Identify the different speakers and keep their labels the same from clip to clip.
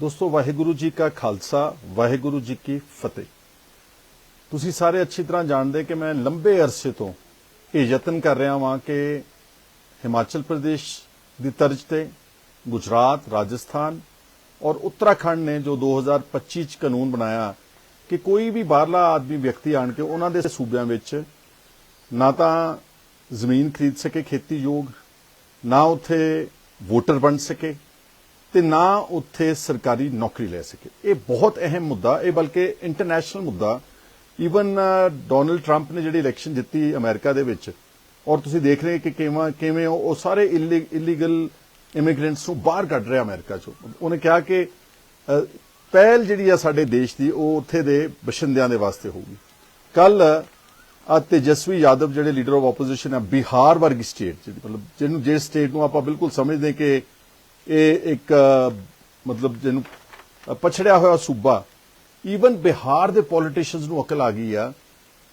Speaker 1: ਦੋਸਤੋ, ਵਾਹਿਗੁਰੂ ਜੀ ਕਾ ਖਾਲਸਾ, ਵਾਹਿਗੁਰੂ ਜੀ ਕੀ ਫਤਿਹ। ਤੁਸੀਂ ਸਾਰੇ ਅੱਛੀ ਤਰ੍ਹਾਂ ਜਾਣਦੇ ਕਿ ਮੈਂ ਲੰਬੇ ਅਰਸੇ ਤੋਂ ਇਹ ਯਤਨ ਕਰ ਰਿਹਾ ਹਾਂ ਕਿ ਹਿਮਾਚਲ ਪ੍ਰਦੇਸ਼ ਦੀ ਤਰਜ਼ ਤੇ ਗੁਜਰਾਤ, ਰਾਜਸਥਾਨ ਔਰ ਉੱਤਰਾਖੰਡ ਨੇ ਜੋ 2025 ਚ ਕਾਨੂੰਨ ਬਣਾਇਆ ਕਿ ਕੋਈ ਵੀ ਬਾਹਰਲਾ ਆਦਮੀ ਵਿਅਕਤੀ ਆਣ ਕੇ ਉਹਨਾਂ ਦੇ ਸੂਬਿਆਂ ਵਿੱਚ ਨਾ ਤਾਂ ਜ਼ਮੀਨ ਖਰੀਦ ਸਕੇ ਖੇਤੀਯੋਗ ਨਾ ਉੱਥੇ ਵੋਟਰ ਬਣ ਸਕੇ ਤੇ ਨਾ ਉੱਥੇ ਸਰਕਾਰੀ ਨੌਕਰੀ ਲੈ ਸਕੇ। ਇਹ ਬਹੁਤ ਅਹਿਮ ਮੁੱਦਾ, ਇਹ ਬਲਕਿ ਇੰਟਰਨੈਸ਼ਨਲ ਮੁੱਦਾ। ਈਵਨ ਡੋਨਲਡ ਟਰੰਪ ਨੇ ਜਿਹੜੀ ਇਲੈਕਸ਼ਨ ਜਿੱਤੀ ਅਮਰੀਕਾ ਦੇ ਵਿੱਚ, ਔਰ ਤੁਸੀਂ ਦੇਖ ਰਹੇ ਕਿ ਕਿਵੇਂ ਕਿਵੇਂ ਉਹ ਸਾਰੇ ਇਲੀਗਲ ਇਮੀਗ੍ਰੈਂਟਸ ਨੂੰ ਬਾਹਰ ਕੱਢ ਰਿਹਾ ਅਮਰੀਕਾ ਚੋਂ। ਉਹਨੇ ਕਿਹਾ ਕਿ ਪਹਿਲ ਜਿਹੜੀ ਆ ਸਾਡੇ ਦੇਸ਼ ਦੀ, ਉਹ ਉੱਥੇ ਦੇ ਬਸ਼ਿੰਦਿਆਂ ਦੇ ਵਾਸਤੇ ਹੋਊਗੀ। ਕੱਲ ਆ ਤੇਜਸਵੀ ਯਾਦਵ ਜਿਹੜੇ ਲੀਡਰ ਆਫ ਆਪੋਜੀਸ਼ਨ ਆ, ਬਿਹਾਰ ਵਰਗੀ ਸਟੇਟ ਜਿਹੜੀ, ਮਤਲਬ ਜਿਹਨੂੰ ਜੇ ਸਟੇਟ ਨੂੰ ਆਪਾਂ ਬਿਲਕੁਲ ਸਮਝਦੇ ਕਿ ਇਹ ਇੱਕ ਮਤਲਬ ਜਿਹਨੂੰ ਪਛੜਿਆ ਹੋਇਆ ਸੂਬਾ ਈਵਨ ਬਿਹਾਰ ਦੇ ਪੋਲੀਟੀਸ਼ੀਅਨਸ ਨੂੰ ਅਕਲ ਆ ਗਈ ਆ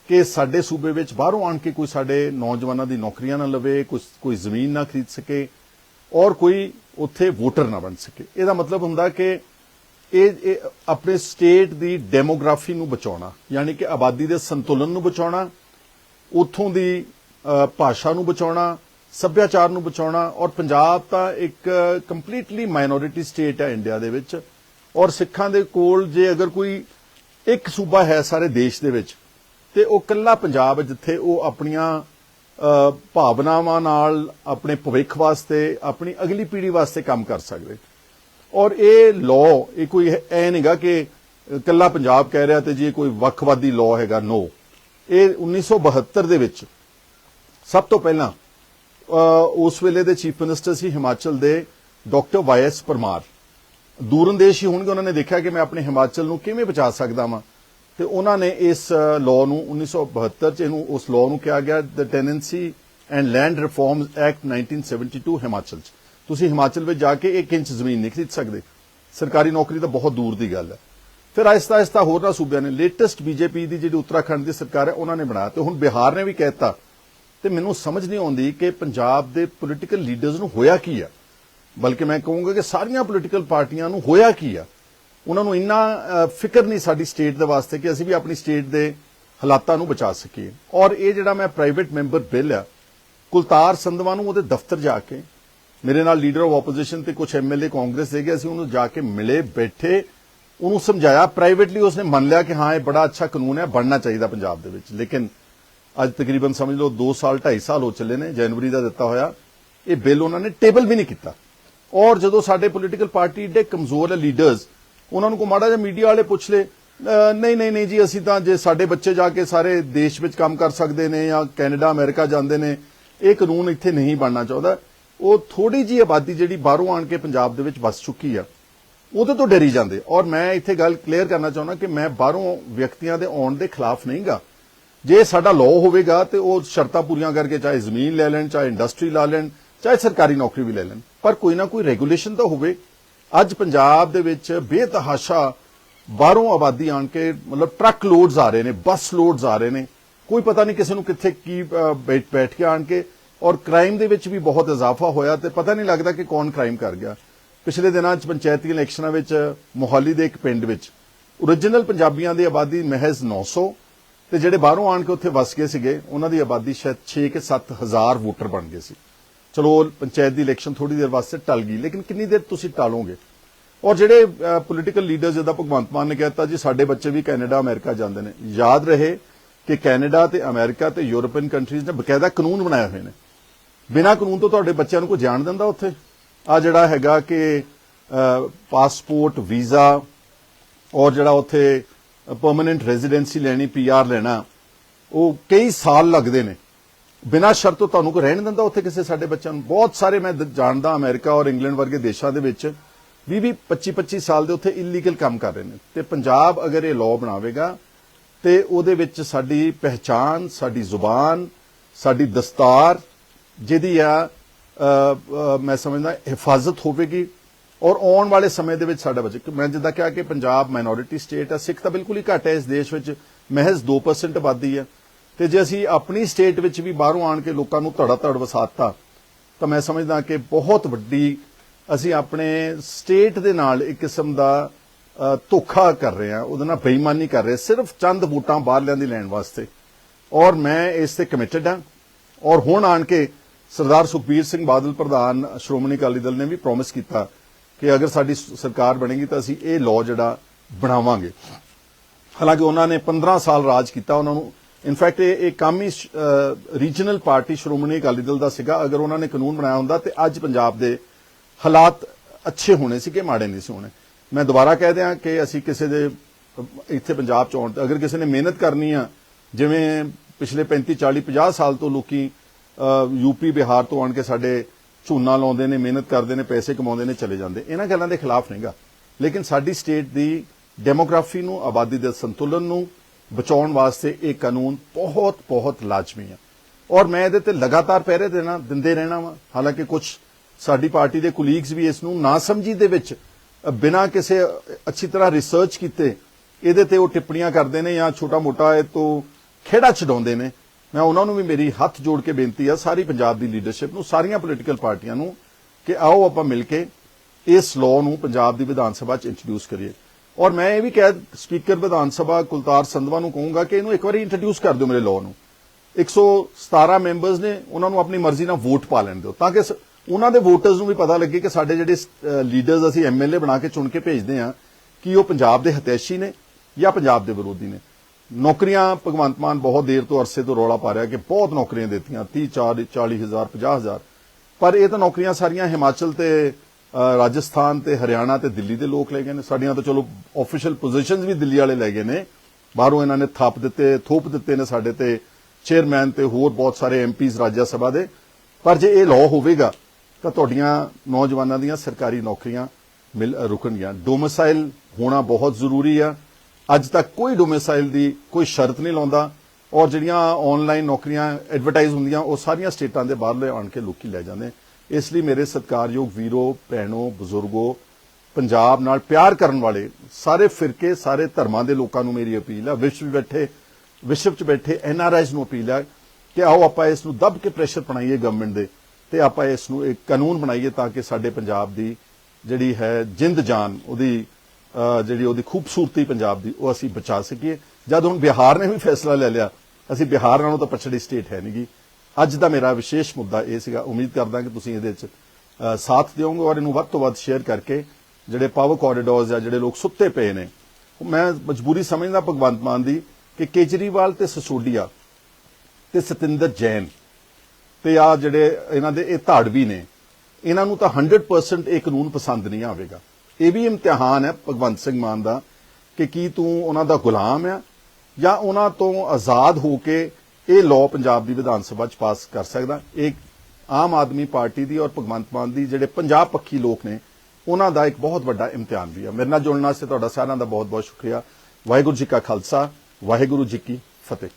Speaker 1: ਕਿ ਸਾਡੇ ਸੂਬੇ ਵਿੱਚ ਬਾਹਰੋਂ ਆਣ ਕੇ ਕੋਈ ਸਾਡੇ ਨੌਜਵਾਨਾਂ ਦੀ ਨੌਕਰੀਆਂ ਨਾ ਲਵੇ, ਕੋਈ ਕੋਈ ਜ਼ਮੀਨ ਨਾ ਖਰੀਦ ਸਕੇ ਔਰ ਕੋਈ ਉੱਥੇ ਵੋਟਰ ਨਾ ਬਣ ਸਕੇ। ਇਹਦਾ ਮਤਲਬ ਹੁੰਦਾ ਕਿ ਇਹ ਆਪਣੇ ਸਟੇਟ ਦੀ ਡੈਮੋਗ੍ਰਾਫੀ ਨੂੰ ਬਚਾਉਣਾ, ਯਾਨੀ ਕਿ ਆਬਾਦੀ ਦੇ ਸੰਤੁਲਨ ਨੂੰ ਬਚਾਉਣਾ, ਉਥੋਂ ਦੀ ਭਾਸ਼ਾ ਨੂੰ ਬਚਾਉਣਾ ਸੱਭਿਆਚਾਰ ਨੂੰ ਬਚਾਉਣਾ ਔਰ ਪੰਜਾਬ ਤਾਂ ਇੱਕ ਕੰਪਲੀਟਲੀ ਮਾਈਨੋਰਿਟੀ ਸਟੇਟ ਹੈ ਇੰਡੀਆ ਦੇ ਵਿੱਚ। ਔਰ ਸਿੱਖਾਂ ਦੇ ਕੋਲ ਜੇ ਅਗਰ ਕੋਈ ਇੱਕ ਸੂਬਾ ਹੈ ਸਾਰੇ ਦੇਸ਼ ਦੇ ਵਿੱਚ, ਤੇ ਉਹ ਕੱਲਾ ਪੰਜਾਬ ਜਿੱਥੇ ਉਹ ਆਪਣੀਆਂ ਭਾਵਨਾਵਾਂ ਨਾਲ ਆਪਣੇ ਭਵਿੱਖ ਵਾਸਤੇ, ਆਪਣੀ ਅਗਲੀ ਪੀੜ੍ਹੀ ਵਾਸਤੇ ਕੰਮ ਕਰ ਸਕਦੇ। ਔਰ ਇਹ ਲਾਅ ਇਹ ਕੋਈ ਐ ਨਹੀਂਗਾ ਕਿ ਕੱਲਾ ਪੰਜਾਬ ਕਹਿ ਰਿਹਾ ਤੇ ਜੀ ਕੋਈ ਵੱਖਵਾਦੀ ਲਾਅ ਹੈਗਾ ਨੋ ਇਹ 1972 ਦੇ ਵਿੱਚ ਸਭ ਤੋਂ ਪਹਿਲਾਂ ਉਸ ਵੇਲੇ ਦੇ ਚੀਫ ਮਿਨਿਸਟਰ ਸੀ ਹਿਮਾਚਲ ਦੇ ਡਾਕਟਰ ਵਾਈਐਸ ਪਰਮਾਰ। ਦੂਰੰਦੇਸ਼ ਹੀ ਹੋਣਗੇ, ਉਹਨਾਂ ਨੇ ਦੇਖਿਆ ਕਿ ਮੈਂ ਆਪਣੇ ਹਿਮਾਚਲ ਨੂੰ ਕਿਵੇਂ ਬਚਾ ਸਕਦਾ ਵਾਂ। ਤੇ ਉਹਨਾਂ ਨੇ ਇਸ ਲਾਅ ਨੂੰ 1972 ਚ ਇਹਨੂੰ ਉਸ ਲਾਅ ਨੂੰ ਕਿਹਾ ਗਿਆ the tenancy and land reforms act 1972 Himachal ਚ। ਤੁਸੀਂ ਹਿਮਾਚਲ ਵਿੱਚ ਜਾ ਕੇ 1 ਇੰਚ ਜ਼ਮੀਨ ਨਹੀਂ ਖਰੀਦ ਸਕਦੇ। ਸਰਕਾਰੀ ਨੌਕਰੀ ਤਾਂ ਬਹੁਤ ਦੂਰ ਦੀ ਗੱਲ ਹੈ। ਫਿਰ ਆਇਸਤਾ ਆਇਸਤਾ ਹੋਰਨਾਂ ਸੂਬਿਆਂ ਨੇ ਲੇਟੈਸਟ ਬੀਜੇਪੀ ਦੀ ਜਿਹੜੀ ਉੱਤਰਾਖੰਡ ਦੀ ਸਰਕਾਰ ਹੈ, ਉਹਨਾਂ ਨੇ ਬਣਾਇਆ ਤੇ ਹੁਣ ਬਿਹਾਰ ਨੇ ਵੀ ਕਹਿਤਾ ਤੇ ਮੈਨੂੰ ਸਮਝ ਨਹੀਂ ਆਉਂਦੀ ਕਿ ਪੰਜਾਬ ਦੇ ਪੋਲੀਟੀਕਲ ਲੀਡਰਸ ਨੂੰ ਹੋਇਆ ਕੀ ਆ। ਬਲਕਿ ਮੈਂ ਕਹੂੰਗਾ ਕਿ ਸਾਰੀਆਂ ਪੋਲੀਟੀਕਲ ਪਾਰਟੀਆਂ ਨੂੰ ਹੋਇਆ ਕੀ ਆ। ਉਹਨਾਂ ਨੂੰ ਇੰਨਾ ਫਿਕਰ ਨਹੀਂ ਸਾਡੀ ਸਟੇਟ ਦੇ ਵਾਸਤੇ ਕਿ ਅਸੀਂ ਵੀ ਆਪਣੀ ਸਟੇਟ ਦੇ ਹਾਲਾਤਾਂ ਨੂੰ ਬਚਾ ਸਕੀਏ। ਔਰ ਇਹ ਜਿਹੜਾ ਮੈਂ ਪ੍ਰਾਈਵੇਟ ਮੈਂਬਰ ਬਿੱਲ ਆ, ਕੁਲਤਾਰ ਸੰਧਵਾ ਨੂੰ ਉਹਦੇ ਦਫ਼ਤਰ ਜਾ ਕੇ, ਮੇਰੇ ਨਾਲ ਲੀਡਰ ਆਫ ਆਪੋਜੀਸ਼ਨ ਤੇ ਕੁਝ ਐਮਐਲਏ ਕਾਂਗਰਸ ਦੇ ਗਏ, ਅਸੀਂ ਉਹਨੂੰ ਜਾ ਕੇ ਮਿਲੇ, ਬੈਠੇ, ਉਹਨੂੰ ਸਮਝਾਇਆ ਪ੍ਰਾਈਵੇਟਲੀ ਉਸਨੇ ਮੰਨ ਲਿਆ ਕਿ ਹਾਂ, ਇਹ ਬੜਾ ਅੱਛਾ ਕਾਨੂੰਨ ਹੈ, ਬਣਨਾ ਚਾਹੀਦਾ ਪੰਜਾਬ ਦੇ ਵਿੱਚ। ਲੇਕਿਨ ਅੱਜ ਤਕਰੀਬਨ ਸਮਝ ਲਓ 2 ਸਾਲ 2.5 ਸਾਲ ਹੋ ਚੱਲੇ ਨੇ, ਜਨਵਰੀ ਦਾ ਦਿੱਤਾ ਹੋਇਆ। ਇਹ ਬਿੱਲ ਉਹਨਾਂ ਨੇ ਟੇਬਲ ਵੀ ਨਹੀਂ ਕੀਤਾ। ਔਰ ਜਦੋਂ ਸਾਡੇ ਪੋਲੀਟੀਕਲ ਪਾਰਟੀ ਦੇ ਕਮਜ਼ੋਰ ਲੀਡਰਸ ਉਹਨਾਂ ਨੂੰ ਕੋ ਮਾੜਾ ਜਿਹਾ ਮੀਡੀਆ ਵਾਲੇ ਪੁੱਛ ਲੇ ਨਹੀਂ ਨਹੀਂ ਨਹੀਂ ਜੀ, ਅਸੀਂ ਤਾਂ ਜੇ ਸਾਡੇ ਬੱਚੇ ਜਾ ਕੇ ਸਾਰੇ ਦੇਸ਼ ਵਿੱਚ ਕੰਮ ਕਰ ਸਕਦੇ ਨੇ ਜਾਂ ਕੈਨੇਡਾ, ਅਮਰੀਕਾ ਜਾਂਦੇ ਨੇ, ਇਹ ਕਾਨੂੰਨ ਇੱਥੇ ਨਹੀਂ ਬਣਨਾ ਚਾਹੁੰਦਾ। ਉਹ ਥੋੜੀ ਜੀ ਆਬਾਦੀ ਜਿਹੜੀ ਬਾਹਰੋਂ ਆਣ ਕੇ ਪੰਜਾਬ ਦੇ ਵਿੱਚ ਵੱਸ ਚੁੱਕੀ ਆ, ਉਹਦੇ ਤੋਂ ਡਰੀ ਜਾਂਦੇ। ਔਰ ਮੈਂ ਇੱਥੇ ਗੱਲ ਕਲੀਅਰ ਕਰਨਾ ਚਾਹੁੰਦਾ ਕਿ ਮੈਂ ਬਾਹਰੋਂ ਵਿਅਕਤੀਆਂ ਦੇ ਆਉਣ ਦੇ ਖਿਲਾਫ ਨਹੀਂਗਾ। ਜੇ ਸਾਡਾ ਲਾਅ ਹੋਵੇਗਾ ਤੇ ਉਹ ਸ਼ਰਤਾਂ ਪੂਰੀਆਂ ਕਰਕੇ ਚਾਹੇ ਜ਼ਮੀਨ ਲੈ ਲੈਣ, ਚਾਹੇ ਇੰਡਸਟਰੀ ਲਾ ਲੈਣ, ਚਾਹੇ ਸਰਕਾਰੀ ਨੌਕਰੀ ਵੀ ਲੈ ਲੈਣ। ਪਰ ਕੋਈ ਨਾ ਕੋਈ ਰੈਗੂਲੇਸ਼ਨ ਤਾਂ ਹੋਵੇ। ਅੱਜ ਪੰਜਾਬ ਦੇ ਵਿੱਚ ਬੇਤਹਾਸ਼ਾ ਬਾਹਰੋਂ ਆਬਾਦੀ ਆਣ ਕੇ ਮਤਲਬ ਟਰੱਕ ਲੋਡਸ ਆ ਰਹੇ ਨੇ ਬੱਸ ਲੋਡਸ ਆ ਰਹੇ ਨੇ। ਕੋਈ ਪਤਾ ਨਹੀਂ ਕਿਸੇ ਨੂੰ ਕਿੱਥੇ ਕੀ ਬੈਠ ਕੇ ਆਣ ਕੇ। ਔਰ ਕ੍ਰਾਈਮ ਦੇ ਵਿੱਚ ਵੀ ਬਹੁਤ ਇਜ਼ਾਫਾ ਹੋਇਆ ਤੇ ਪਤਾ ਨਹੀਂ ਲੱਗਦਾ ਕਿ ਕੌਣ ਕ੍ਰਾਈਮ ਕਰ ਗਿਆ। ਪਿਛਲੇ ਦਿਨਾਂ 'ਚ ਪੰਚਾਇਤੀ ਇਲੈਕਸ਼ਨਾਂ ਵਿੱਚ ਮੋਹਾਲੀ ਦੇ ਇੱਕ ਪਿੰਡ ਵਿੱਚ ਓਰੀਜਨਲ ਪੰਜਾਬੀਆਂ ਦੀ ਆਬਾਦੀ ਮਹਿਜ਼ 900 ਤੇ ਜਿਹੜੇ ਬਾਹਰੋਂ ਆਣ ਕੇ ਉੱਥੇ ਵਸ ਗਏ ਸੀਗੇ, ਉਹਨਾਂ ਦੀ ਆਬਾਦੀ ਸ਼ਾਇਦ 6 ਕੇ 7 ਹਜ਼ਾਰ ਵੋਟਰ ਬਣ ਗਏ ਸੀ। ਚਲੋ ਪੰਚਾਇਤ ਦੀ ਇਲੈਕਸ਼ਨ ਥੋੜੀ ਦੇਰ ਵਾਸਤੇ ਟਲ ਗਈ, ਲੇਕਿਨ ਕਿੰਨੀ ਦੇਰ ਤੁਸੀਂ ਟਾਲੋਗੇ? ਔਰ ਜਿਹੜੇ ਪੋਲੀਟੀਕਲ ਲੀਡਰਸ ਜਿਹਦਾ ਭਗਵੰਤ ਮਾਨ ਨੇ ਕਹਿਤਾ ਜੀ, ਸਾਡੇ ਬੱਚੇ ਵੀ ਕੈਨੇਡਾ, ਅਮਰੀਕਾ ਜਾਂਦੇ ਨੇ। ਯਾਦ ਰਹੇ ਕਿ ਕੈਨੇਡਾ ਤੇ ਅਮਰੀਕਾ ਤੇ ਯੂਰਪੀਅਨ ਕੰਟਰੀਜ਼ ਨੇ ਬਕਾਇਦਾ ਕਾਨੂੰਨ ਬਣਾਏ ਹੋਏ ਨੇ। ਬਿਨਾਂ ਕਾਨੂੰਨ ਤੋਂ ਤੁਹਾਡੇ ਬੱਚਿਆਂ ਨੂੰ ਕੋਈ ਜਾਣ ਦਿੰਦਾ ਉੱਥੇ? ਆ ਜਿਹੜਾ ਹੈਗਾ ਕਿ ਪਾਸਪੋਰਟ ਵੀਜ਼ਾ ਔਰ ਜਿਹੜਾ ਉੱਥੇ ਪਰਮਨੈਂਟ ਰੈਜ਼ੀਡੈਂਸੀ ਲੈਣੀ ਪੀਆਰ ਲੈਣਾ, ਉਹ ਕਈ ਸਾਲ ਲੱਗਦੇ ਨੇ। ਬਿਨਾਂ ਸ਼ਰਤ ਤੋਂ ਤੁਹਾਨੂੰ ਕੋਈ ਰਹਿਣ ਦਿੰਦਾ ਉੱਥੇ ਕਿਸੇ ਸਾਡੇ ਬੱਚਿਆਂ ਨੂੰ। ਬਹੁਤ ਸਾਰੇ ਮੈਂ ਜਾਣਦਾ ਅਮਰੀਕਾ ਔਰ ਇੰਗਲੈਂਡ ਵਰਗੇ ਦੇਸ਼ਾਂ ਦੇ ਵਿੱਚ 20 20 25 25 ਸਾਲ ਦੇ ਉੱਥੇ ਇਲੀਗਲ ਕੰਮ ਕਰ ਰਹੇ ਨੇ। ਤੇ ਪੰਜਾਬ ਅਗਰ ਇਹ ਲਾਅ ਬਣਾਵੇਗਾ, ਤੇ ਉਹਦੇ ਵਿੱਚ ਸਾਡੀ ਪਹਿਚਾਨ ਸਾਡੀ ਜ਼ੁਬਾਨ, ਸਾਡੀ ਦਸਤਾਰ, ਜਿਹਦੀ ਆ ਮੈਂ ਸਮਝਦਾ, ਹਿਫਾਜ਼ਤ ਹੋਵੇਗੀ। ਔਰ ਆਉਣ ਵਾਲੇ ਸਮੇਂ ਦੇ ਵਿੱਚ ਸਾਡਾ ਬੱਚਾ ਮੈਂ ਜਿੱਦਾਂ ਕਿਹਾ ਕਿ ਪੰਜਾਬ ਮਾਈਨੋਰਿਟੀ ਸਟੇਟ ਹੈ ਸਿੱਖ ਤਾਂ ਬਿਲਕੁਲ ਹੀ ਘੱਟ ਹੈ ਇਸ ਦੇਸ਼ ਵਿੱਚ, ਮਹਿਜ਼ 2% ਆਬਾਦੀ ਹੈ। ਤੇ ਜੇ ਅਸੀਂ ਆਪਣੀ ਸਟੇਟ ਵਿੱਚ ਵੀ ਬਾਹਰੋਂ ਆਣ ਕੇ ਲੋਕਾਂ ਨੂੰ ਧੜਾ ਧੜ ਵਸਾਤਾ, ਤਾਂ ਮੈਂ ਸਮਝਦਾ ਕਿ ਬਹੁਤ ਵੱਡੀ ਅਸੀਂ ਆਪਣੇ ਸਟੇਟ ਦੇ ਨਾਲ ਇੱਕ ਕਿਸਮ ਦਾ ਧੋਖਾ ਕਰ ਰਹੇ ਹਾਂ, ਉਹਦੇ ਨਾਲ ਬੇਈਮਾਨੀ ਕਰ ਰਹੇ ਸਿਰਫ ਚੰਦ ਵੋਟਾਂ ਬਾਹਰਲਿਆਂ ਦੀ ਲੈਣ ਵਾਸਤੇ। ਔਰ ਮੈਂ ਇਸ ਤੇ ਕਮਿਟਡ ਹਾਂ। ਔਰ ਹੁਣ ਆਣ ਕੇ ਸਰਦਾਰ ਸੁਖਬੀਰ ਸਿੰਘ ਬਾਦਲ, ਪ੍ਰਧਾਨ ਸ਼੍ਰੋਮਣੀ ਅਕਾਲੀ ਦਲ ਨੇ ਵੀ ਪ੍ਰੋਮਿਸ ਕੀਤਾ ਕਿ ਅਗਰ ਸਾਡੀ ਸਰਕਾਰ ਬਣੇਗੀ ਤਾਂ ਅਸੀਂ ਇਹ ਲਾਅ ਜਿਹੜਾ ਬਣਾਵਾਂਗੇ। ਹਾਲਾਂਕਿ ਉਹਨਾਂ ਨੇ 15 ਸਾਲ ਰਾਜ ਕੀਤਾ, ਉਹਨਾਂ ਨੂੰ ਇਨਫੈਕਟ ਇਹ ਇਹ ਕੰਮ ਹੀ ਰੀਜਨਲ ਪਾਰਟੀ ਸ਼੍ਰੋਮਣੀ ਅਕਾਲੀ ਦਲ ਦਾ ਸੀਗਾ। ਅਗਰ ਉਹਨਾਂ ਨੇ ਕਾਨੂੰਨ ਬਣਾਇਆ ਹੁੰਦਾ ਤੇ ਅੱਜ ਪੰਜਾਬ ਦੇ ਹਾਲਾਤ ਅੱਛੇ ਹੋਣੇ ਸੀ ਕਿ ਮਾੜੇ ਨਹੀਂ ਸੀ ਹੋਣੇ। ਮੈਂ ਦੁਬਾਰਾ ਕਹਿ ਦਿਆਂ ਕਿ ਅਸੀਂ ਕਿਸੇ ਦੇ, ਇੱਥੇ ਪੰਜਾਬ ਚ ਆਉਣ, ਅਗਰ ਕਿਸੇ ਨੇ ਮਿਹਨਤ ਕਰਨੀ ਆ, ਜਿਵੇਂ ਪਿਛਲੇ 35 40 50 ਸਾਲ ਤੋਂ ਲੋਕੀ ਯੂਪੀ ਬਿਹਾਰ ਤੋਂ ਆਣ ਕੇ ਸਾਡੇ ਝੂਨਾ ਲਾਉਂਦੇ ਨੇ, ਮਿਹਨਤ ਕਰਦੇ ਨੇ, ਪੈਸੇ ਕਮਾਉਂਦੇ ਨੇ, ਚਲੇ ਜਾਂਦੇ। ਇਹਨਾਂ ਗੱਲਾਂ ਦੇ ਖਿਲਾਫ ਨਹੀਂਗਾ। ਲੇਕਿਨ ਸਾਡੀ ਸਟੇਟ ਦੀ ਡੈਮੋਗ੍ਰਾਫੀ ਨੂੰ, ਆਬਾਦੀ ਦੇ ਸੰਤੁਲਨ ਨੂੰ ਬਚਾਉਣ ਵਾਸਤੇ ਇਹ ਕਾਨੂੰਨ ਬਹੁਤ ਬਹੁਤ ਲਾਜ਼ਮੀ ਆ। ਔਰ ਮੈਂ ਇਹਦੇ ਤੇ ਲਗਾਤਾਰ ਪਹਿਰੇ ਦੇਣਾ, ਦਿੰਦੇ ਰਹਿਣਾ ਵਾ। ਹਾਲਾਂਕਿ ਕੁਝ ਸਾਡੀ ਪਾਰਟੀ ਦੇ ਕੁਲੀਗਸ ਵੀ ਇਸ ਨੂੰ ਨਾ ਸਮਝੀ ਦੇ ਵਿੱਚ ਬਿਨਾਂ ਕਿਸੇ ਅੱਛੀ ਤਰ੍ਹਾਂ ਰਿਸਰਚ ਕੀਤੇ, ਇਹਦੇ ਤੇ ਉਹ ਟਿੱਪਣੀਆਂ ਕਰਦੇ ਨੇ ਜਾਂ ਛੋਟਾ ਮੋਟਾ ਇਹ ਤੋਂ ਖੇੜਾ ਛਡਾਉਂਦੇ ਨੇ। ਮੈਂ ਉਹਨਾਂ ਨੂੰ ਵੀ ਮੇਰੀ ਹੱਥ ਜੋੜ ਕੇ ਬੇਨਤੀ ਆ, ਸਾਰੀ ਪੰਜਾਬ ਦੀ ਲੀਡਰਸ਼ਿਪ ਨੂੰ, ਸਾਰੀਆਂ ਪੋਲੀਟੀਕਲ ਪਾਰਟੀਆਂ ਨੂੰ, ਕਿ ਆਓ ਆਪਾਂ ਮਿਲ ਕੇ ਇਸ ਲਾਅ ਨੂੰ ਪੰਜਾਬ ਦੀ ਵਿਧਾਨ ਸਭਾ 'ਚ ਇੰਟਰੋਡਿਊਸ ਕਰੀਏ। ਔਰ ਮੈਂ ਇਹ ਵੀ ਕਹਿ ਸਪੀਕਰ ਵਿਧਾਨ ਸਭਾ ਕੁਲਤਾਰ ਸੰਧਵਾ ਨੂੰ ਕਹੂੰਗਾ ਕਿ ਇਹਨੂੰ ਇੱਕ ਵਾਰੀ ਇੰਟਰੋਡਿਊਸ ਕਰ ਦਿਓ ਮੇਰੇ ਲਾਅ ਨੂੰ। 117 ਮੈਂਬਰਸ ਨੇ, ਉਹਨਾਂ ਨੂੰ ਆਪਣੀ ਮਰਜ਼ੀ ਨਾਲ ਵੋਟ ਪਾ ਲੈਣ ਦਿਓ, ਤਾਂ ਕਿ ਸ- ਉਹਨਾਂ ਦੇ ਵੋਟਰਸ ਨੂੰ ਵੀ ਪਤਾ ਲੱਗੇ ਕਿ ਸਾਡੇ ਜਿਹੜੇ ਲੀਡਰਸ ਅਸੀਂ ਐਮਐਲਏ ਬਣਾ ਕੇ ਚੁਣ ਕੇ ਭੇਜਦੇ ਆ ਕਿ ਉਹ ਪੰਜਾਬ ਦੇ ਹਤੈਸ਼ੀ ਨੇ ਜਾਂ ਪੰਜਾਬ ਦੇ ਵਿਰੋਧੀ ਨੇ। ਨੌਕਰੀਆਂ ਭਗਵੰਤ ਮਾਨ ਬਹੁਤ ਦੇਰ ਤੋਂ ਅਰਸੇ ਤੋਂ ਰੌਲਾ ਪਾ ਰਿਹਾ ਕਿ ਬਹੁਤ ਨੌਕਰੀਆਂ ਦਿੱਤੀਆਂ 30 40 40 ਹਜ਼ਾਰ 50 ਹਜ਼ਾਰ। ਪਰ ਇਹ ਤਾਂ ਨੌਕਰੀਆਂ ਸਾਰੀਆਂ ਹਿਮਾਚਲ ਤੇ ਰਾਜਸਥਾਨ ਤੇ, ਹਰਿਆਣਾ ਤੇ, ਦਿੱਲੀ ਦੇ ਲੋਕ ਲੈ ਗਏ ਨੇ। ਸਾਡੀਆਂ ਤਾਂ ਚਲੋ ਆਫੀਸ਼ੀਅਲ ਪੋਜੀਸ਼ਨਸ ਵੀ ਦਿੱਲੀ ਵਾਲੇ ਲੈ ਗਏ ਨੇ। ਬਾਹਰੋਂ ਇਹਨਾਂ ਨੇ ਥਾਪ ਦਿੱਤੇ, ਥੋਪ ਦਿੱਤੇ ਨੇ ਸਾਡੇ ਤੇ। ਚੇਅਰਮੈਨ ਤੇ ਹੋਰ ਬਹੁਤ ਸਾਰੇ ਐਮਪੀਜ਼ ਰਾਜ ਸਭਾ ਦੇ। ਪਰ ਜੇ ਇਹ ਲਾਅ ਹੋਵੇਗਾ, ਤਾਂ ਤੁਹਾਡੀਆਂ ਨੌਜਵਾਨਾਂ ਦੀਆਂ ਸਰਕਾਰੀ ਨੌਕਰੀਆਂ ਮਿਲ, ਰੁਕਣਗੀਆਂ। ਡੋਮਿਸਾਈਲ ਹੋਣਾ ਬਹੁਤ ਜ਼ਰੂਰੀ ਆ। ਅੱਜ ਤੱਕ ਕੋਈ ਡੋਮਿਸਾਈਲ ਦੀ ਕੋਈ ਸ਼ਰਤ ਨਹੀਂ ਲਾਉਂਦਾ ਔਰ ਜਿਹੜੀਆਂ ਆਨਲਾਈਨ ਨੌਕਰੀਆਂ ਐਡਵਰਟਾਈਜ਼ ਹੁੰਦੀਆਂ, ਉਹ ਸਾਰੀਆਂ ਸਟੇਟਾਂ ਦੇ ਬਾਹਰਲੇ ਆਣ ਕੇ ਲੋਕੀ ਲੈ ਜਾਂਦੇ। ਇਸ ਲਈ ਮੇਰੇ ਸਤਿਕਾਰਯੋਗ ਵੀਰੋ, ਭੈਣੋ, ਬਜ਼ੁਰਗੋ, ਪੰਜਾਬ ਨਾਲ ਪਿਆਰ ਕਰਨ ਵਾਲੇ ਸਾਰੇ ਫਿਰਕੇ, ਸਾਰੇ ਧਰਮਾਂ ਦੇ ਲੋਕਾਂ ਨੂੰ ਮੇਰੀ ਅਪੀਲ ਹੈ, ਵਿਸ਼ਵ 'ਚ ਬੈਠੇ, ਵਿਸ਼ਵ 'ਚ ਬੈਠੇ ਐਨਆਰਆਈਜ਼ ਨੂੰ ਅਪੀਲ ਹੈ ਕਿ ਆਓ ਆਪਾਂ ਇਸ ਨੂੰ ਦੱਬ ਕੇ ਪ੍ਰੈਸ਼ਰ ਬਣਾਈਏ ਗਵਰਨਮੈਂਟ ਦੇ ਤੇ ਆਪਾਂ ਇਸ ਨੂੰ ਇੱਕ ਕਾਨੂੰਨ ਬਣਾਈਏ ਤਾਂ ਕਿ ਸਾਡੇ ਪੰਜਾਬ ਦੀ ਜਿਹੜੀ ਹੈ ਜਿੰਦ ਜਾਨ, ਉਹਦੀ ਜਿਹੜੀ ਉਹਦੀ ਖੂਬਸੂਰਤੀ ਪੰਜਾਬ ਦੀ, ਉਹ ਅਸੀਂ ਬਚਾ ਸਕੀਏ। ਜਦ ਹੁਣ ਬਿਹਾਰ ਨੇ ਵੀ ਫੈਸਲਾ ਲੈ ਲਿਆ, ਅਸੀਂ ਬਿਹਾਰ ਨਾਲੋਂ ਤਾਂ ਪਛੜੀ ਸਟੇਟ ਹੈ ਨਹੀਂਗੀ ਅੱਜ ਦਾ ਮੇਰਾ ਵਿਸ਼ੇਸ਼ ਮੁੱਦਾ ਇਹ ਸੀਗਾ, ਉਮੀਦ ਕਰਦਾ ਕਿ ਤੁਸੀਂ ਇਹਦੇ ਵਿੱਚ ਸਾਥ ਦਿਓਗੇ ਔਰ ਇਹਨੂੰ ਵੱਧ ਤੋਂ ਵੱਧ ਸ਼ੇਅਰ ਕਰਕੇ ਜਿਹੜੇ ਪਾਵਰ ਕੋਰੀਡੋਰਸ ਆ ਜਿਹੜੇ ਲੋਕ ਸੁੱਤੇ ਪਏ ਨੇ, ਮੈਂ ਮਜਬੂਰੀ ਸਮਝਦਾ ਭਗਵੰਤ ਮਾਨ ਦੀ ਕਿ ਕੇਜਰੀਵਾਲ ਤੇ ਸਸੋਡੀਆ ਤੇ ਸਤਿੰਦਰ ਜੈਨ ਤੇ ਆ ਜਿਹੜੇ ਇਹਨਾਂ ਦੇ, ਇਹ ਧਾੜਵੀ ਨੇ, ਇਹਨਾਂ ਨੂੰ ਤਾਂ 100% ਇਹ ਕਾਨੂੰਨ ਪਸੰਦ ਨਹੀਂ ਆਵੇਗਾ। ਇਹ ਵੀ ਇਮਤਿਹਾਨ ਹੈ ਭਗਵੰਤ ਸਿੰਘ ਮਾਨ ਦਾ ਕਿ ਕੀ ਤੂੰ ਉਹਨਾਂ ਦਾ ਗੁਲਾਮ ਆ ਜਾਂ ਉਹਨਾਂ ਤੋਂ ਆਜ਼ਾਦ ਹੋ ਕੇ ਇਹ ਲਾਅ ਪੰਜਾਬ ਦੀ ਵਿਧਾਨ ਸਭਾ ਚ ਪਾਸ ਕਰ ਸਕਦਾ? ਇਹ ਆਮ ਆਦਮੀ ਪਾਰਟੀ ਦੀ ਔਰ ਭਗਵੰਤ ਮਾਨ ਦੀ ਜਿਹੜੇ ਪੰਜਾਬ ਪੱਖੀ ਲੋਕ ਨੇ, ਉਹਨਾਂ ਦਾ ਇੱਕ ਬਹੁਤ ਵੱਡਾ ਇਮਤਿਹਾਨ ਵੀ ਆ। ਮੇਰੇ ਨਾਲ ਜੁੜਨ ਵਾਸਤੇ ਤੁਹਾਡਾ ਸਾਰਿਆਂ ਦਾ ਬਹੁਤ ਬਹੁਤ ਸ਼ੁਕਰੀਆ। ਵਾਹਿਗੁਰੂ ਜੀ ਕਾ ਖਾਲਸਾ, ਵਾਹਿਗੁਰੂ ਜੀ ਕੀ ਫਤਿਹ।